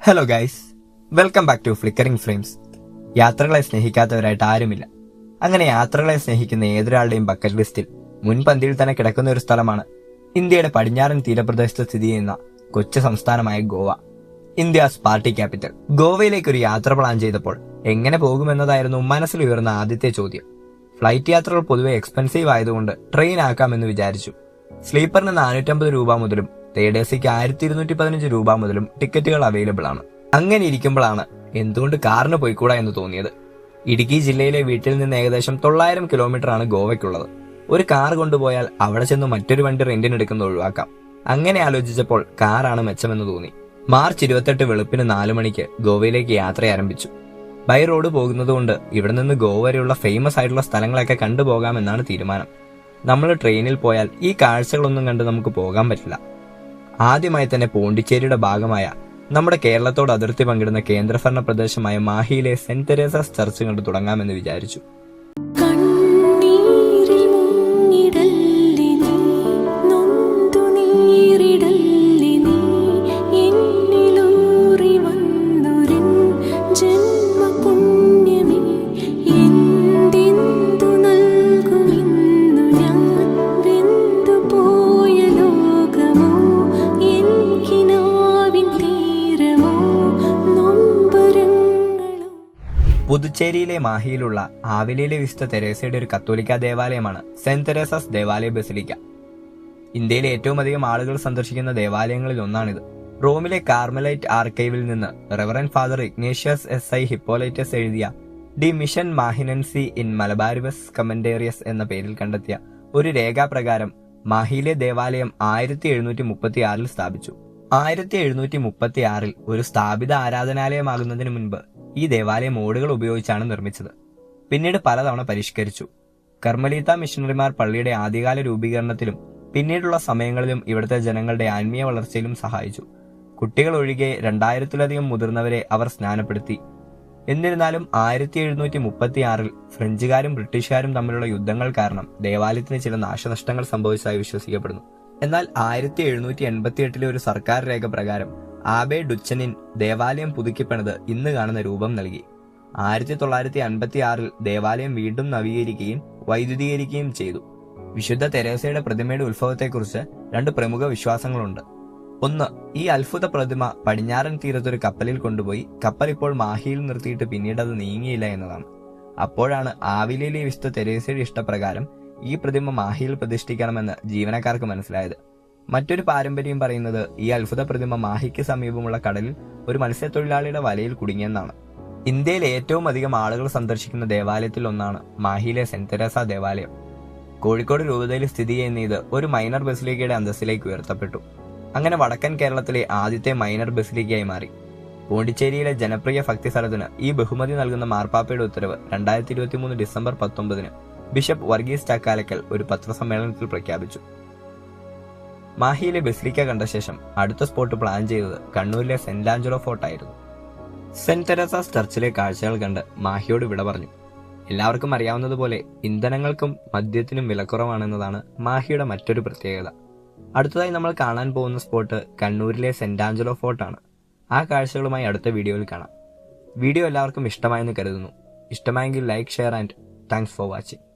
Hello guys welcome back to flickering frames യാത്രകളെ സ്നേഹിക്കാത്തവരായിട്ട് ആരുമില്ല. അങ്ങനെ യാത്രകളെ സ്നേഹിക്കുന്ന ഏതൊരാളുടെയും ബക്കറ്റ് ലിസ്റ്റിൽ മുൻപന്തിയിൽ തന്നെ കിടക്കുന്ന ഒരു സ്ഥലമാണ് ഇന്ത്യയുടെ പടിഞ്ഞാറൻ തീരപ്രദേശത്ത് സ്ഥിതി ചെയ്യുന്ന കൊച്ചു സംസ്ഥാനമായ ഗോവ. ഇന്ത്യാസ് പാർട്ടി ക്യാപിറ്റൽ ഗോവയിലേക്ക് ഒരു യാത്ര പ്ലാൻ ചെയ്തപ്പോൾ എങ്ങനെ പോകുമെന്നതായിരുന്നു മനസ്സിൽ ഉയർന്ന ആദ്യത്തെ ചോദ്യം. ഫ്ലൈറ്റ് യാത്രകൾ പൊതുവെ എക്സ്പെൻസീവ് ആയതുകൊണ്ട് ട്രെയിൻ ആക്കാമെന്ന് വിചാരിച്ചു. സ്ലീപ്പറിന് നാനൂറ്റമ്പത് രൂപ മുതലും എ ആയിരത്തി ഇരുന്നൂറ്റി പതിനഞ്ച് രൂപ മുതലും ടിക്കറ്റുകൾ അവൈലബിൾ ആണ്. അങ്ങനെ ഇരിക്കുമ്പോഴാണ് എന്തുകൊണ്ട് കാറിന് പോയിക്കൂടാ എന്ന് തോന്നിയത്. ഇടുക്കി ജില്ലയിലെ വീട്ടിൽ നിന്ന് ഏകദേശം തൊള്ളായിരം കിലോമീറ്റർ ആണ് ഗോവയ്ക്കുള്ളത്. ഒരു കാർ കൊണ്ടുപോയാൽ അവിടെ ചെന്ന് മറ്റൊരു വണ്ടി റെന്റിന് എടുക്കുന്നത് ഒഴിവാക്കാം. അങ്ങനെ ആലോചിച്ചപ്പോൾ കാറാണ് മെച്ചമെന്ന് തോന്നി. മാർച്ച് ഇരുപത്തെട്ട് വെളുപ്പിന് നാലു മണിക്ക് ഗോവയിലേക്ക് യാത്ര ആരംഭിച്ചു. ബൈ റോഡ് പോകുന്നതുകൊണ്ട് ഇവിടെ നിന്ന് ഗോവ വരെയുള്ള ഫേമസ് ആയിട്ടുള്ള സ്ഥലങ്ങളൊക്കെ കണ്ടുപോകാമെന്നാണ് തീരുമാനം. നമ്മൾ ട്രെയിനിൽ പോയാൽ ഈ കാഴ്ചകളൊന്നും കണ്ട് നമുക്ക് പോകാൻ പറ്റില്ല. ആദ്യമായി തന്നെ പോണ്ടിച്ചേരിയുടെ ഭാഗമായ നമ്മുടെ കേരളത്തോട് അതിർത്തി പങ്കിടുന്ന കേന്ദ്രഭരണ പ്രദേശമായ മാഹിയിലെ സെന്റ് തെരേസാസ് ചർച്ച് കണ്ട് തുടങ്ങാമെന്ന് വിചാരിച്ചു. പുതുച്ചേരിയിലെ മാഹിയിലുള്ള ആവിലയിലെ വിശുദ്ധ തെരേസയുടെ ഒരു കത്തോലിക്ക ദേവാലയമാണ് സെന്റ് തെരേസസ് ദേവാലയ ബസിലിക്ക. ഇന്ത്യയിലെ ഏറ്റവും അധികം ആളുകൾ സന്ദർശിക്കുന്ന ദേവാലയങ്ങളിൽ ഒന്നാണിത്. റോമിലെ കാർമലൈറ്റ് ആർക്കൈവിൽ നിന്ന് reverend father Ignatius S I Hippolytus എഴുതിയ ഡി മിഷൻ മാഹിനൻസി ഇൻ മലബാരിബസ് കമന്റേറിയസ് എന്ന പേരിൽ കണ്ടെത്തിയ ഒരു രേഖാപ്രകാരം മാഹിയിലെ ദേവാലയം ആയിരത്തി എഴുന്നൂറ്റി മുപ്പത്തി ആറിൽ സ്ഥാപിച്ചു. ആയിരത്തി എഴുന്നൂറ്റി മുപ്പത്തി ആറിൽ ഒരു സ്ഥാപിത ആരാധനാലയമാകുന്നതിന് മുൻപ് ഈ ദേവാലയം ഓടുകൾ ഉപയോഗിച്ചാണ് നിർമ്മിച്ചത്. പിന്നീട് പലതവണ പരിഷ്കരിച്ചു. കർമ്മലീത്ത മിഷണറിമാർ പള്ളിയുടെ ആദ്യകാല രൂപീകരണത്തിലും പിന്നീടുള്ള സമയങ്ങളിലും ഇവിടുത്തെ ജനങ്ങളുടെ ആത്മീയ വളർച്ചയിലും സഹായിച്ചു. കുട്ടികൾ ഒഴികെ രണ്ടായിരത്തിലധികം മുതിർന്നവരെ അവർ സ്നാനപ്പെടുത്തി. എന്നിരുന്നാലും ആയിരത്തി എഴുന്നൂറ്റി മുപ്പത്തി ആറിൽ ഫ്രഞ്ചുകാരും ബ്രിട്ടീഷുകാരും തമ്മിലുള്ള യുദ്ധങ്ങൾ കാരണം ദേവാലയത്തിന് ചില നാശനഷ്ടങ്ങൾ സംഭവിച്ചതായി വിശ്വസിക്കപ്പെടുന്നു. എന്നാൽ ആയിരത്തി എഴുന്നൂറ്റി എൺപത്തി എട്ടിലെ ഒരു സർക്കാർ രേഖ പ്രകാരം ആബെ ഡുച്ചനിൻ ദേവാലയം പുതുക്കിപ്പണിത് ഇന്ന് കാണുന്ന രൂപം നൽകി. ആയിരത്തി തൊള്ളായിരത്തി അൻപത്തി ആറിൽ ദേവാലയം വീണ്ടും നവീകരിക്കുകയും വൈദ്യുതീകരിക്കുകയും ചെയ്തു. വിശുദ്ധ തെരേസയുടെ പ്രതിമയുടെ ഉത്ഭവത്തെക്കുറിച്ച് രണ്ട് പ്രമുഖ വിശ്വാസങ്ങളുണ്ട്. ഒന്ന് ഈ അത്ഭുത പ്രതിമ പടിഞ്ഞാറൻ തീരത്തൊരു കപ്പലിൽ കൊണ്ടുപോയി കപ്പൽ ഇപ്പോൾ മാഹിയിൽ നിർത്തിയിട്ട് പിന്നീട് അത് നീങ്ങിയില്ല എന്നതാണ്. അപ്പോഴാണ് ആവിലയിലെ വിശുദ്ധ തെരേസയുടെ ഇഷ്ടപ്രകാരം ഈ പ്രതിമ മാഹിയിൽ പ്രതിഷ്ഠിക്കണമെന്ന് ജീവനക്കാർക്ക് മനസ്സിലായത്. മറ്റൊരു പാരമ്പര്യം പറയുന്നത് ഈ അത്ഭുത പ്രതിമ മാഹിക്ക് സമീപമുള്ള കടലിൽ ഒരു മത്സ്യത്തൊഴിലാളിയുടെ വലയിൽ കുടുങ്ങിയെന്നാണ്. ഇന്ത്യയിൽ ഏറ്റവും അധികം ആളുകൾ സന്ദർശിക്കുന്ന ദേവാലയത്തിൽ ഒന്നാണ് മാഹിയിലെ സെന്റ് തെരേസ ദേവാലയം. കോഴിക്കോട് രൂപതയിൽ സ്ഥിതി ചെയ്യുന്ന ഇത് ഒരു മൈനർ ബസിലിക്കയുടെ അന്തസ്സിലേക്ക് ഉയർത്തപ്പെട്ടു. അങ്ങനെ വടക്കൻ കേരളത്തിലെ ആദ്യത്തെ മൈനർ ബസിലിക്കയായി മാറി. പോണ്ടിച്ചേരിയിലെ ജനപ്രിയ ഭക്തി സ്ഥലത്തിന് ഈ ബഹുമതി നൽകുന്ന മാർപ്പാപ്പയുടെ ഉത്തരവ് രണ്ടായിരത്തി ഇരുപത്തി മൂന്ന് ഡിസംബർ പത്തൊമ്പതിന് ബിഷപ്പ് വർഗീസ് ചാക്കാലക്കൽ ഒരു പത്രസമ്മേളനത്തിൽ പ്രഖ്യാപിച്ചു. മാഹിയിലെ ബസിലിക്ക കണ്ട ശേഷം അടുത്ത സ്പോട്ട് പ്ലാൻ ചെയ്തത് കണ്ണൂരിലെ സെന്റ് ആഞ്ചലോ ഫോർട്ട് ആയിരുന്നു. സെന്റ് തെരേസാസ് ചർച്ചിലെ കാഴ്ചകൾ കണ്ട് മാഹിയോട് വിട പറഞ്ഞു. എല്ലാവർക്കും അറിയാവുന്നതുപോലെ ഇന്ധനങ്ങൾക്കും മദ്യത്തിനും വിലക്കുറവാണെന്നതാണ് മാഹിയുടെ മറ്റൊരു പ്രത്യേകത. അടുത്തതായി നമ്മൾ കാണാൻ പോകുന്ന സ്പോട്ട് കണ്ണൂരിലെ സെന്റ് ആഞ്ചലോ ഫോർട്ടാണ് ആ കാഴ്ചകളുമായി അടുത്ത വീഡിയോയിൽ കാണാം. വീഡിയോ എല്ലാവർക്കും ഇഷ്ടമായെന്ന് കരുതുന്നു. ഇഷ്ടമായെങ്കിൽ like share and thanks for watching.